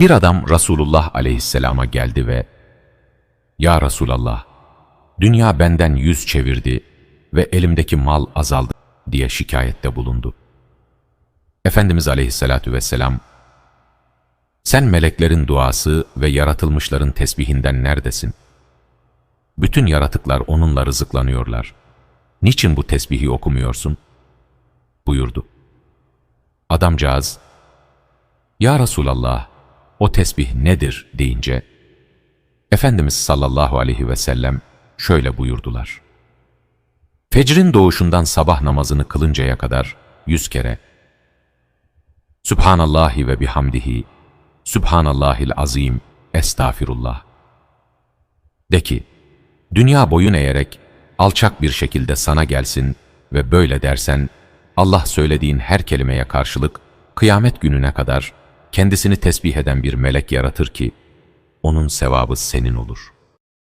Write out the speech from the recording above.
Bir adam Resulullah aleyhisselama geldi ve ''Ya Resulallah, dünya benden yüz çevirdi ve elimdeki mal azaldı.'' diye şikayette bulundu. Efendimiz aleyhissalatü vesselam, ''Sen meleklerin duası ve yaratılmışların tesbihinden neredesin? Bütün yaratıklar onunla rızıklanıyorlar. Niçin bu tesbihi okumuyorsun?'' buyurdu. Adamcağız, ''Ya Resulallah, o tesbih nedir?'' deyince, Efendimiz sallallahu aleyhi ve sellem şöyle buyurdular. Fecrin doğuşundan sabah namazını kılıncaya kadar yüz kere Sübhanallahi ve bihamdihi Sübhanallahil azim Estağfirullah De ki, dünya boyun eğerek alçak bir şekilde sana gelsin ve böyle dersen, Allah söylediğin her kelimeye karşılık kıyamet gününe kadar kendisini tesbih eden bir melek yaratır ki, onun sevabı senin olur.''